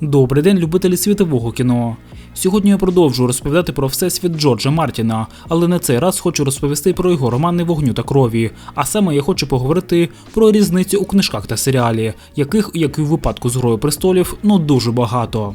Добрий день, любителі світового кіно. Сьогодні я продовжую розповідати про всесвіт Джорджа Мартіна, але на цей раз хочу розповісти про його романи вогню та крові. А саме я хочу поговорити про різницю у книжках та серіалі, яких, як і в випадку з Грою престолів, ну дуже багато.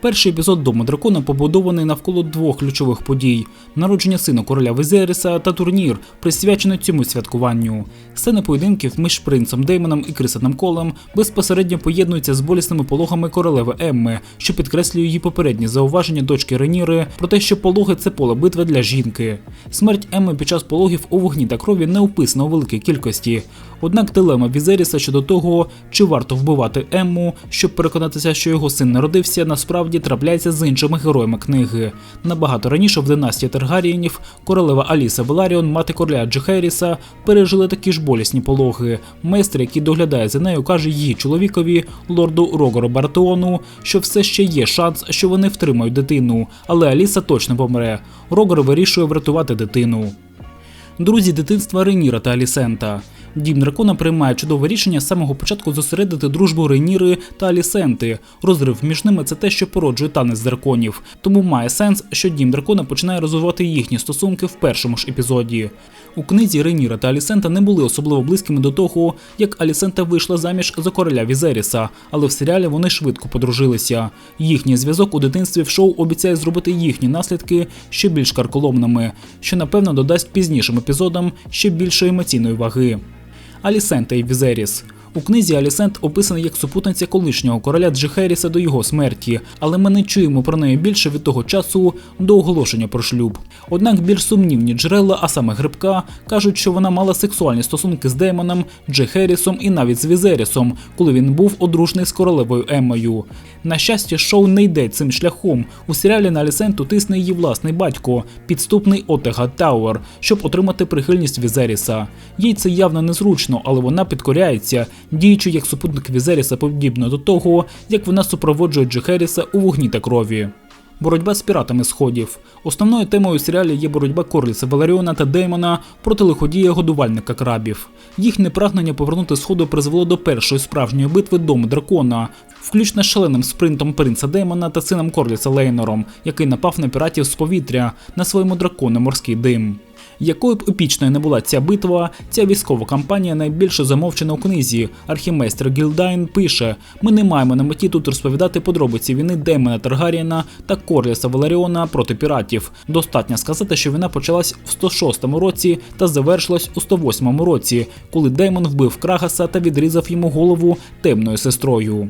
Перший епізод Дому дракона побудований навколо двох ключових подій: народження сина короля Візеріса та турнір, присвячений цьому святкуванню. Сцени поєдинків між принцем Деймоном і Крисаном Колем безпосередньо поєднуються з болісними пологами королеви Емми, що підкреслює її попередні зауваження дочки Реніри про те, що пологи це поле битви для жінки. Смерть Емми під час пологів у вогні та крові не описана у великій кількості. Однак дилема Візеріса щодо того, чи варто вбивати Емму, щоб переконатися, що його син народився, насправді трапляється з іншими героями книги. Набагато раніше в династії Таргарієнів королева Аліса Веларіон, мати короля Джихеріса, пережили такі ж болісні пологи. Майстер, який доглядає за нею, каже її чоловікові, лорду Рогору Бартеону, що все ще є шанс, що вони втримають дитину, але Аліса точно помре. Рогор вирішує врятувати дитину. Друзі дитинства Реніра та Алісента. Дім дракона приймає чудове рішення з самого початку зосередити дружбу Реніри та Алісенти. Розрив між ними це те, що породжує танець драконів. Тому має сенс, що дім дракона починає розвивати їхні стосунки в першому ж епізоді. У книзі Реніра та Алісента не були особливо близькими до того, як Алісента вийшла заміж за короля Візеріса, але в серіалі вони швидко подружилися. Їхній зв'язок у дитинстві в шоу обіцяє зробити їхні наслідки ще більш карколомними, що напевно додасть пізнішим епізодам ще більшої емоційної ваги. Алісента і Візеріс. У книзі Алісент описаний як супутниця колишнього короля Джихеріса до його смерті, але ми не чуємо про неї більше від того часу до оголошення про шлюб. Однак більш сумнівні джерела, а саме Грибка, кажуть, що вона мала сексуальні стосунки з Деймоном, Джихерісом і навіть з Візерісом, коли він був одружений з королевою Еммою. На щастя, шоу не йде цим шляхом. У серіалі на Алісенту тисне її власний батько, підступний Отега Тауер, щоб отримати прихильність Візеріса. Їй це явно незручно, але вона підкоряється, діючи як супутник Візеріса подібно до того, як вона супроводжує Джихеріса у вогні та крові. Боротьба з піратами сходів. Основною темою серіалі є боротьба Корліса Валеріона та Деймона проти лиходія годувальника крабів. Їхнє прагнення повернути сходу призвело до першої справжньої битви Дому дракона, включно з шаленим спринтом принца Деймона та сином Корліса Лейнором, який напав на піратів з повітря на своєму дракону морський дим. Якою б епічною не була ця битва, ця військова кампанія найбільше замовчена у книзі. Архімейстер Гілдайн пише: ми не маємо на меті тут розповідати подробиці війни Демона Таргарієна та Корліса Валеріона проти піратів. Достатньо сказати, що війна почалась в 106 році та завершилась у 108 році, коли Деймон вбив Крагаса та відрізав йому голову темною сестрою.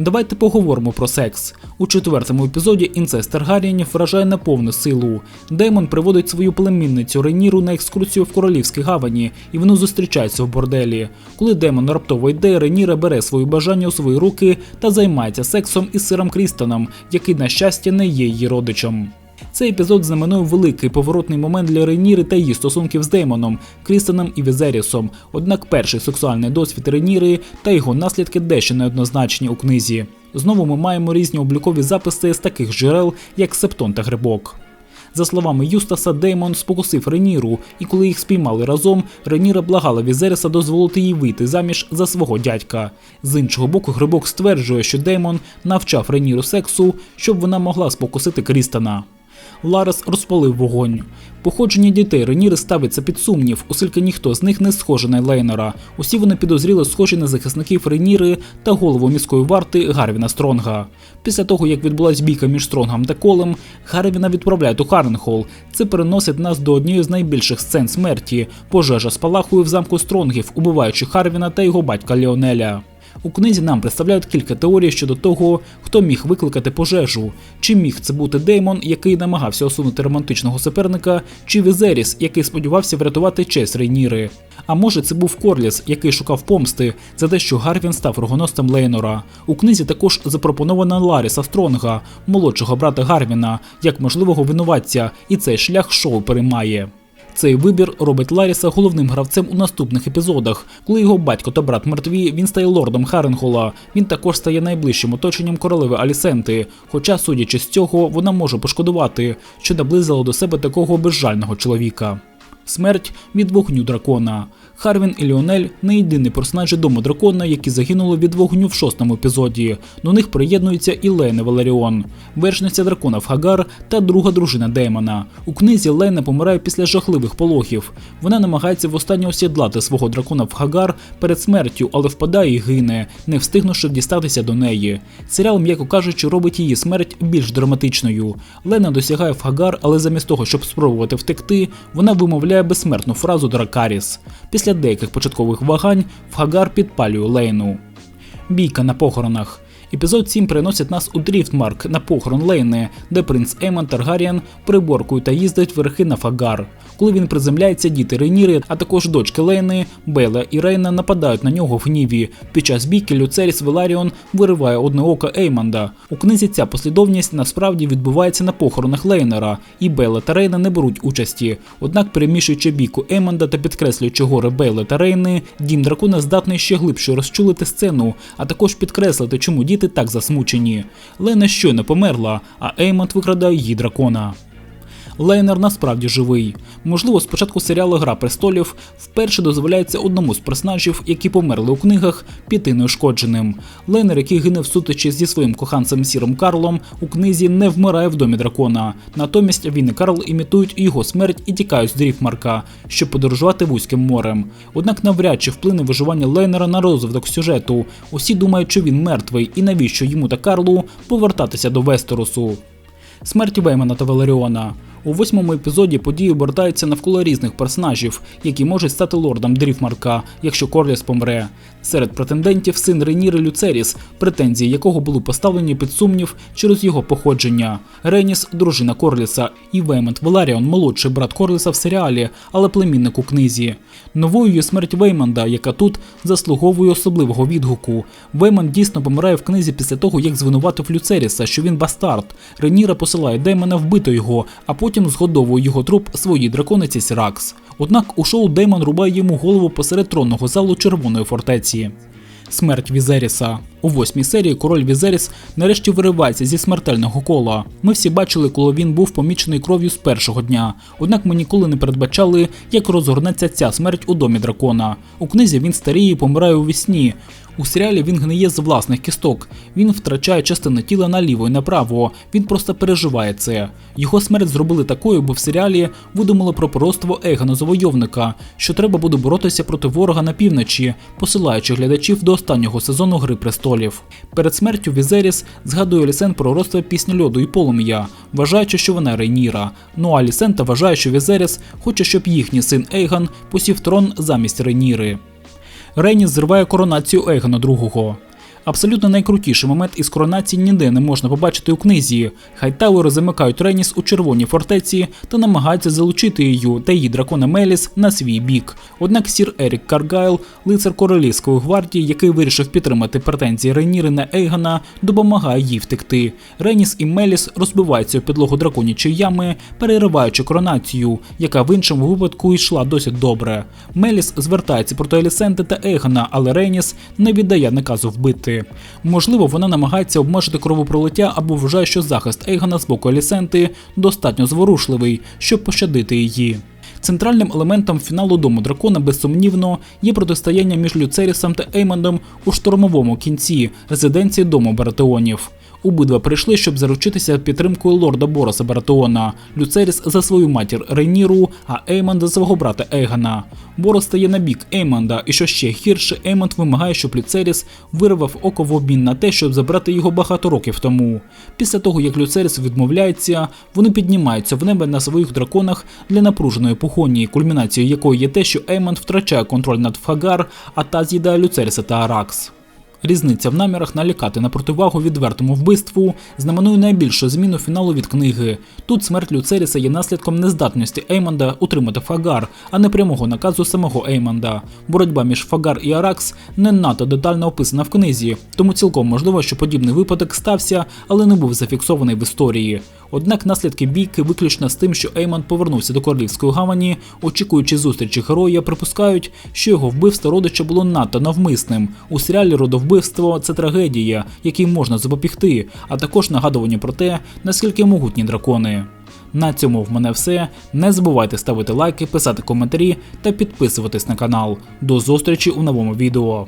Давайте поговоримо про секс. У четвертому епізоді інцест Таргарієнів вражає на повну силу. Деймон приводить свою племінницю Рейніру на екскурсію в королівській гавані, і вони зустрічаються в борделі. Коли Деймон раптово йде, Рейніра бере свої бажання у свої руки та займається сексом із сиром Крістоном, який, на щастя, не є її родичем. Цей епізод знаменує великий поворотний момент для Рейніри та її стосунків з Деймоном, Крістоном і Візерісом. Однак перший сексуальний досвід Рейніри та його наслідки дещо неоднозначні у книзі. Знову ми маємо різні облікові записи з таких джерел, як Септон та Грибок. За словами Юстаса, Деймон спокусив Реніру, і коли їх спіймали разом, Реніра благала Візеріса дозволити їй вийти заміж за свого дядька. З іншого боку, Грибок стверджує, що Деймон навчав Реніру сексу, щоб вона могла спокусити Крістана. Ларес розпалив вогонь. Походження дітей Реніри ставиться під сумнів, оскільки ніхто з них не схожий на Лейнера. Усі вони підозріли схожі на захисників Реніри та голову міської варти Гарвіна Стронга. Після того, як відбулась бійка між Стронгом та Колем, Гарвіна відправляють у Харнхол. Це переносить нас до однієї з найбільших сцен смерті. Пожежа спалахує в замку Стронгів, убиваючи Харвіна та його батька Леонеля. У книзі нам представляють кілька теорій щодо того, хто міг викликати пожежу, чи міг це бути Деймон, який намагався усунути романтичного суперника, чи Візеріс, який сподівався врятувати честь Рейніри. А може, це був Корліс, який шукав помсти за те, що Гарвін став рогоностом Лейнора. У книзі також запропонована Ларіса Стронга, молодшого брата Гарвіна, як можливого винуватця, і цей шлях шоу переймає. Цей вибір робить Ларіса головним гравцем у наступних епізодах. Коли його батько та брат мертві, він стає лордом Харенхола. Він також стає найближчим оточенням королеви Алісенти. Хоча, судячи з цього, вона може пошкодувати, що наблизила до себе такого безжального чоловіка. Смерть від вогню дракона. Харвін і Ліонель не єдині персонажі дому дракона, які загинули від вогню в шостому епізоді. До них приєднується і Лейна Валеріон, вершниця дракона Фагар та друга дружина Деймона. У книзі Лейна помирає після жахливих пологів. Вона намагається востаннє осідлати свого дракона Фагар перед смертю, але впадає і гине, не встигнувши дістатися до неї. Серіал, м'яко кажучи, робить її смерть більш драматичною. Лена досягає Фагар, але замість того, щоб спробувати втекти, вона вимовляє безсмертну фразу Дракаріс. Після деяких початкових вагань Фагар підпалює Лейну. Бійка на похоронах. Епізод 7 переносить нас у Дріфтмарк на похорон Лейни, де принц Емон Таргаріан приборкує та їздить верхи на Фагар. Коли він приземляється, діти Рейніри, а також дочки Лейни, Бела і Рейна нападають на нього в гніві. Під час бійки Люцеріс Веларіон вириває одне око Еймонда. У книзі ця послідовність насправді відбувається на похоронах Лейнера, і Бела та Рейна не беруть участі. Однак, перемішуючи бійку Еймонда та підкреслюючи гори Бели та Рейни, дім дракона здатний ще глибше розчулити сцену, а також підкреслити, чому діти так засмучені. Лена щойно померла, а Еймонд викрадає її дракона. Лейнер насправді живий. Можливо, спочатку серіалу Гра престолів вперше дозволяється одному з персонажів, які померли у книгах, піти неушкодженим. Лейнер, який гине в сутичі зі своїм коханцем Сіром Карлом, у книзі не вмирає в домі дракона. Натомість він і Карл імітують його смерть і тікають з Дріфмарка, щоб подорожувати вузьким морем. Однак навряд чи вплине виживання Лейнера на розвиток сюжету. Усі думають, що він мертвий, і навіщо йому та Карлу повертатися до Вестеросу. Смерть Веймана та Валеріона. У восьмому епізоді події обертаються навколо різних персонажів, які можуть стати лордом Дріфмарка, якщо Корліс помре. Серед претендентів син Реніри Люцеріс, претензії якого були поставлені під сумнів через його походження. Реніс, дружина Корліса, і Веймонт Веларіон, молодший брат Корліса в серіалі, але племінник у книзі. Новою є смерть Веймонда, яка тут заслуговує особливого відгуку. Веймонд дійсно помирає в книзі після того, як звинуватив Люцеріса, що він бастард. Реніра посилає Деймона вбити його, а потім згодовує його труп своїй дракониці Сіракс. Однак у шоу Деймон рубає йому голову посеред тронного залу червоної фортеці. Смерть Візеріса у восьмій серії король Візеріс нарешті виривається зі смертельного кола. Ми всі бачили, коли він був помічений кров'ю з першого дня. Однак ми ніколи не передбачали, як розгорнеться ця смерть у домі дракона. У книзі він старіє і помирає у вісні. У серіалі він гниє з власних кісток. Він втрачає частини тіла наліво і направо. Він просто переживає це. Його смерть зробили такою, бо в серіалі видумали про пророцтво Егона Завойовника, що треба буде боротися проти ворога на півночі, посилаючи глядачів до останнього сезону Гри престолів. Перед смертю Візеріс згадує Лісен про родство пісні льоду і полум'я, вважаючи, що вона Рейніра. Ну а Лісента вважає, що Візеріс хоче, щоб їхній син Ейган посів трон замість Рейніри. Рейніс зриває коронацію Ейгана II. Абсолютно найкрутіший момент із коронації ніде не можна побачити у книзі. Хайтауери замикають Реніс у червоній фортеці та намагаються залучити її та її дракона Меліс на свій бік. Однак сір Ерік Каргайл, лицар королівської гвардії, який вирішив підтримати претензії Рейніри на Ейгона, допомагає їй втекти. Реніс і Меліс розбиваються у підлогу драконячої ями, перериваючи коронацію, яка в іншому випадку йшла досить добре. Меліс звертається проти Елісенти та Ейгона, але Реніс не віддає наказу вбити. Можливо, вона намагається обмежити кровопролиття або вважає, що захист Ейгана з боку Алісенти достатньо зворушливий, щоб пощадити її. Центральним елементом фіналу Дому дракона, безсумнівно, є протистояння між Люцерісом та Еймондом у штурмовому кінці резиденції Дому Баратеонів. Обидва прийшли, щоб заручитися підтримкою лорда Бороса Баратеона, Люцеріс за свою матір Рейніру, а Еймонд за свого брата Ейгана. Борос стає на бік Еймонда, і що ще гірше, Еймонд вимагає, щоб Люцеріс вирвав око в обмін на те, щоб забрати його багато років тому. Після того, як Люцеріс відмовляється, вони піднімаються в небо на своїх драконах для напруженої погоні, кульмінацією якої є те, що Еймонд втрачає контроль над Фагар, а та з'їдає Люцеріса та Аракс. Різниця в намірах налякати на противагу відвертому вбивству знаменує найбільшу зміну фіналу від книги. Тут смерть Люцеріса є наслідком нездатності Еймонда утримати Фагар, а не прямого наказу самого Еймонда. Боротьба між Фагар і Аракс не надто детально описана в книзі, тому цілком можливо, що подібний випадок стався, але не був зафіксований в історії. Однак наслідки бійки виключно з тим, що Еймонд повернувся до королівської гавані, очікуючи зустрічі героя, припускають, що його вбивство родича було надто навмисним. У серіалі родовбивство це трагедія, якій можна запобігти, а також нагадування про те, наскільки могутні дракони. На цьому в мене все. Не забувайте ставити лайки, писати коментарі та підписуватись на канал. До зустрічі у новому відео.